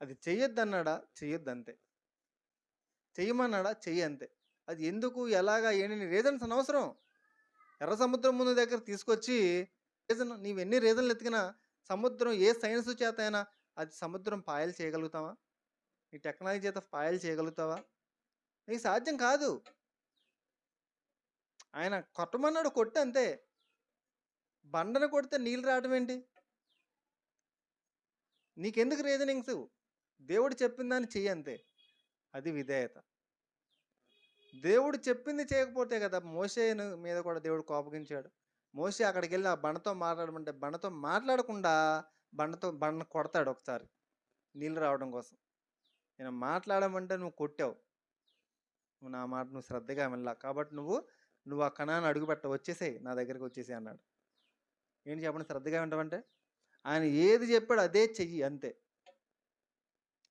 అది చెయ్యొద్దన్నాడా? చెయ్యొద్దు అంతే చెయ్యమన్నాడా? చెయ్యి అంతే అది ఎందుకు? ఎలాగా? ఏంటి? రీజన్స్ అనవసరం. ఎర్ర సముద్రం ముందు దగ్గర తీసుకొచ్చి రీజన్ నీవు ఎన్ని రీజన్లు ఎత్తికినా సముద్రం ఏ సైన్స్ చేత అయినా అది సముద్రం పాయలు చేయగలుగుతావా? నీ టెక్నాలజీ చేత పాయలు చేయగలుగుతావా? నీకు సాధ్యం కాదు. ఆయన కొట్టమన్నాడు కొట్టు అంతే. బండను కొడితే నీళ్ళు రావడం ఏంటి? నీకెందుకు రీజనింగ్స్? దేవుడు చెప్పిందని చెయ్యంతే చెయ్యి అంతే అది విధేయత. దేవుడు చెప్పింది చేయకపోతే కదా మోసేను మీద కూడా దేవుడు కోపగించాడు. మోసే అక్కడికి వెళ్ళి ఆ బండతో మాట్లాడమంటే బండతో మాట్లాడకుండా బండతో బండ కొడతాడు ఒకసారి నీళ్ళు రావడం కోసం. నేను మాట్లాడమంటే నువ్వు కొట్టావు. నువ్వు నా మాట నువ్వు శ్రద్ధగా వెళ్ళా కాబట్టి నువ్వు నువ్వు ఆ కణాన్ని అడుగుపెట్ట వచ్చేసేయి నా దగ్గరికి వచ్చేసి అన్నాడు. ఏంటి చెప్పండి? శ్రద్ధగా వింటామంటే ఆయన ఏది చెప్పాడు అదే చెయ్యి అంతే.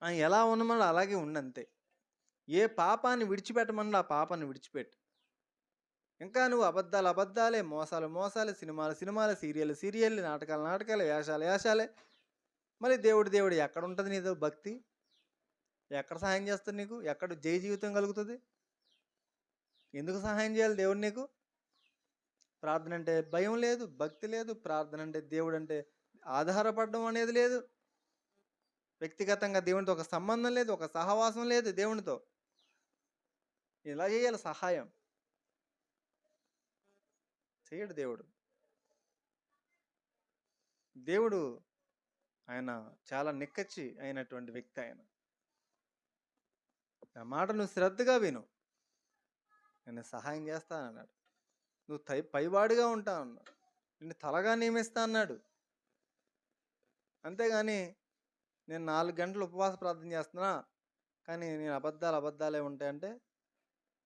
ఎలా ఉన్నమన్నా అలాగే ఉండంతే. ఏ పాపాన్ని విడిచిపెట్టమన్నా ఆ పాపాన్ని విడిచిపెట్టు. ఇంకా నువ్వు అబద్ధాలు అబద్ధాలే మోసాలు మోసాలే సినిమాలు సినిమాలు సీరియల్ సీరియల్ నాటకాలు నాటకాలు వేషాలు వేషాలే. మళ్ళీ దేవుడు దేవుడు ఎక్కడ ఉంటుంది నీదో భక్తి? ఎక్కడ సహాయం చేస్తుంది నీకు? ఎక్కడ జయ జీవితం కలుగుతుంది? ఎందుకు సహాయం చేయాలి దేవుడు నీకు? ప్రార్థన అంటే భయం లేదు భక్తి లేదు. ప్రార్థన అంటే దేవుడు అంటే ఆధారపడడం అనేది లేదు. వ్యక్తిగతంగా దేవునితో ఒక సంబంధం లేదు ఒక సహవాసం లేదు దేవునితో. ఇలా చేయాలి సహాయం? చేయడు దేవుడు. దేవుడు ఆయన చాలా నిక్కచ్చి అయినటువంటి వ్యక్తి ఆయన. నా మాట నువ్వు శ్రద్ధగా విను. నేను సహాయం చేస్తాను అన్నాడు. నువ్వు తై పైవాడిగా ఉంటా అన్నాడు. నిన్ను తలగా నియమిస్తా అన్నాడు. అంతేగాని నేను నాలుగు గంటలు ఉపవాస ప్రార్థన చేస్తున్నా కానీ నేను అబద్ధాలు అబద్ధాలే ఉంటాయంటే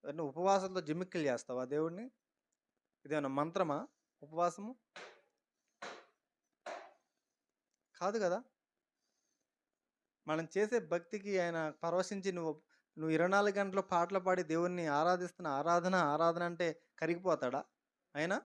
నువ్వు ఉపవాసంతో జిమ్మిక్కులు చేస్తావా దేవుడిని ఇదేమన్నా మంత్రమా? ఉపవాసము? కాదు కదా. మనం చేసే భక్తికి ఆయన పరవశించి నువ్వు నువ్వు ఇరవై నాలుగు గంటలు పాటలు పాడి దేవుణ్ణి ఆరాధిస్తున్న ఆరాధన ఆరాధన అంటే కరిగిపోతాడా? ఆయన